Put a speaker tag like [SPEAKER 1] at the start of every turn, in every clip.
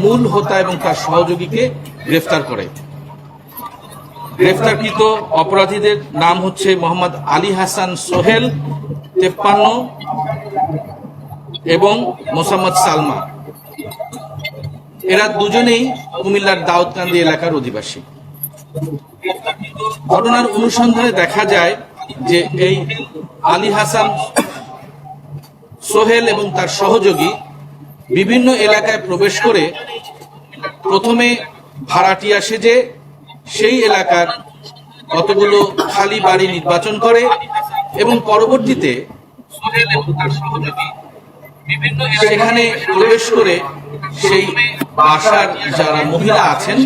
[SPEAKER 1] মূল হোতা এবং তার সহযোগীকে গ্রেফতার করে। গ্রেফতারকৃত অপরাধীদের নাম হচ্ছে মোহাম্মদ আলী হাসান সোহেল, তেপ্পান্ন, এবং মোসাম্মদ সালমা। এরা দুজনেই কুমিল্লার দাউদকান্দি এলাকার অধিবাসী। ঘটনার অনুসন্ধানে দেখা যায় যে এই আলী হাসান সোহেল এবং তার সহযোগী বিভিন্ন এলাকায় প্রবেশ করে প্রথমে ভাড়াটিয়া সেজে সেই এলাকার কতগুলো খালি বাড়ি নির্বাচন করে এবং পরবর্তীতে সেখানে প্রবেশ করে সেই বাসার যারা মহিলা আছেন,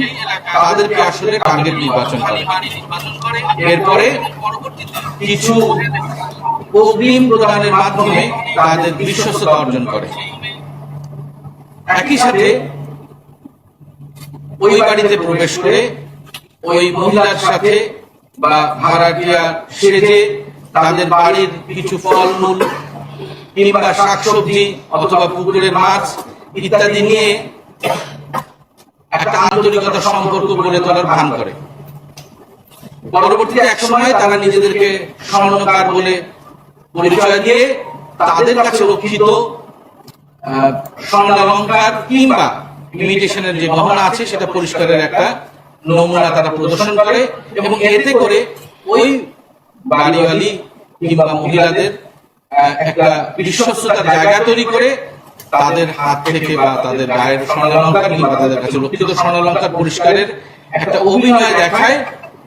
[SPEAKER 1] তাদেরকে আসলে টার্গেট নির্বাচন করে। এরপরে কিছু অগ্রিম প্রদানের মাধ্যমে তাদের বিশ্বস্ততা অর্জন করে। একই সাথে ওই বাড়িতে প্রবেশ করে ওই মহিলার সাথে বা ভাড়াটিয়া সেজে তাদের বাড়ির কিছু ফলমূল কিংবা শাকসবজি অথবা পুকুরের মাছ ইত্যাদি নিয়ে একটা আন্তরিকতা সম্পর্ক গড়ে তোলার ভান করে। পরবর্তীতে এক সময় তারা নিজেদেরকে স্বর্ণকার বলে পরিচয় দিয়ে তাদের কাছে রক্ষিত কিংবা ইমিটেশনের যে গহনা আছে, সেটা পরিষ্কারের একটা নমুনা তারা প্রদর্শন করে এবং এতে করে ওই বাড়িওয়ালি কিংবা মহিলাদের একটা বিশ্বস্ততার জায়গা তৈরি করে তাদের হাত থেকে বা তাদের গায়ের স্বর্ণালঙ্কার কিংবা তাদের কাছে রক্ষিত স্বর্ণালঙ্কার পরিষ্কারের একটা অভিনয় দেখায়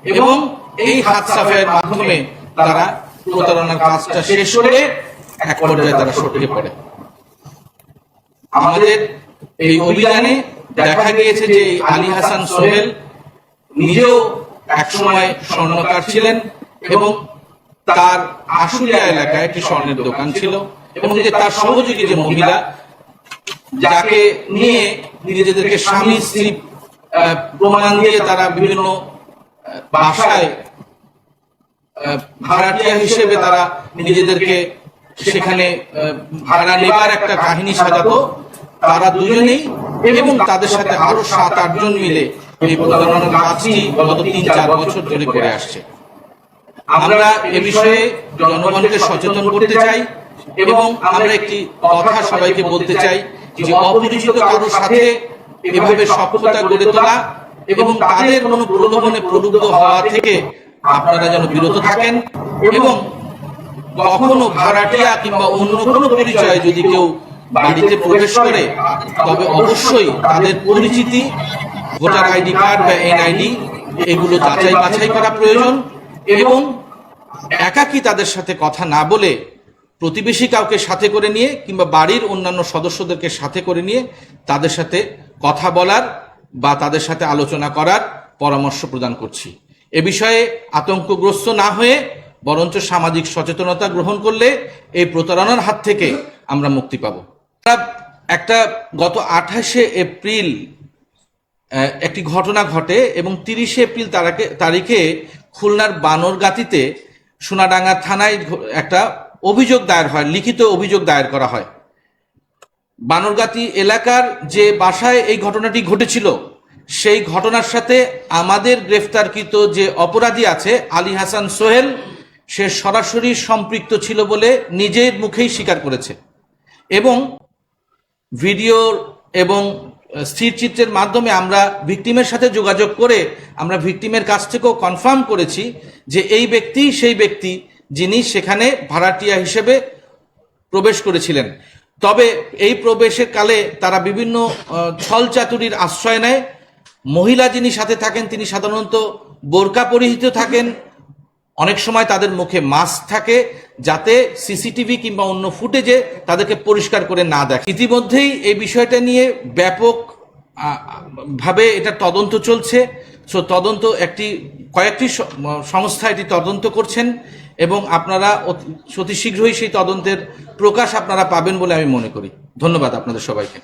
[SPEAKER 1] এবং এই হাত সাফাইয়ের মাধ্যমে তারা প্রতারণার কাজটা শেষ করে এক পর্যায়ে তারা সটকে পড়ে। আমাদের এই অভিযানে দেখা গিয়েছে যে আলী হাসান সোহেল নিজেও একসময় স্বর্ণকার ছিলেন এবং তার আশুলিয়া এলাকায় একটি স্বর্ণের দোকান ছিল এবং যে তার সহযোগী যে মহিলা যাকে নিয়ে নিজেদেরকে স্বামী, স্ত্রী প্রমাণ দিয়ে তারা বিভিন্ন ভাষায় ভাড়াটিয়া হিসেবে তারা নিজেদেরকে সেখানে ভাড়া নেবার একটা কাহিনী সাজাতো। তারা দুজনেই এবং তাদের সাথে আরও সাত আটজন মিলে এই প্রতারণার কাজটি গত তিন, চার বছর ধরে করে আসছে। আমরা এ বিষয়ে জনগণকে সচেতন করতে চাই এবং আমরা একটি কথা সবাইকে বলতে চাই। যে অপরিচিত কারোর সাথে এভাবে সক্ষতা গড়ে তোলা এবং তাদের কোনো প্রলোভনে প্রলুব্ধ হওয়া থেকে আপনারা যেন বিরত থাকেন এবং কখনো ভাড়াটিয়া কিংবা অন্য কোনো পরিচয় যদি কেউ বাড়িতে প্রবেশ করে, তবে অবশ্যই তাদের পরিচিতি, ভোটার আইডি কার্ড বা এনআইডি, এগুলো যাচাই বাছাই করা প্রয়োজন এবং একাকী তাদের সাথে কথা না বলে প্রতিবেশী কাউকে সাথে করে নিয়ে কিংবা বাড়ির অন্যান্য সদস্যদেরকে সাথে করে নিয়ে তাদের সাথে কথা বলার বা তাদের সাথে আলোচনা করার পরামর্শ প্রদান করছি। এ বিষয়ে আতঙ্কগ্রস্ত না হয়ে বরঞ্চ সামাজিক সচেতনতা গ্রহণ করলে এই প্রতারণার হাত থেকে আমরা মুক্তি পাব। একটা গত আঠাশে এপ্রিল একটি ঘটনা ঘটে এবং তিরিশে এপ্রিল তারাকে তারিখে খুলনার বানরগাতিতে সোনাডাঙ্গা থানায় একটা অভিযোগ দায়ের হয়, লিখিত অভিযোগ দায়ের করা হয়। বানরগাতি এলাকার যে বাসায় এই ঘটনাটি ঘটেছিল, সেই ঘটনার সাথে আমাদের গ্রেফতারকৃত যে অপরাধী আছে, আলী হাসান সোহেল, সে সরাসরি সম্পৃক্ত ছিল বলে নিজের মুখেই স্বীকার করেছে। এবং ভিডিও এবং স্থির চিত্রের মাধ্যমে আমরা ভিকটিমের সাথে যোগাযোগ করে আমরা ভিকটিমের কাছ থেকেও কনফার্ম করেছি যে এই ব্যক্তি, সেই ব্যক্তি যিনি সেখানে ভাড়াটিয়া হিসেবে প্রবেশ করেছিলেন। তবে এই প্রবেশের কালে তারা বিভিন্ন ছল চাতুরির আশ্রয় নেয়। মহিলা যিনি সাথে থাকেন, তিনি সাধারণত বোরকা পরিহিত থাকেন। অনেক সময় তাদের মুখে মাস্ক থাকে যাতে সিসিটিভি কিংবা অন্য ফুটেজে তাদেরকে পরিষ্কার করে না দেখে। ইতিমধ্যেই এই বিষয়টা নিয়ে ব্যাপক ভাবে এটা তদন্ত চলছে। সো তদন্ত একটি, কয়েকটি সংস্থা এটি তদন্ত করছেন এবং আপনারা অতি শীঘ্রই সেই তদন্তের প্রকাশ আপনারা পাবেন বলে আমি মনে করি। ধন্যবাদ আপনাদের সবাইকে।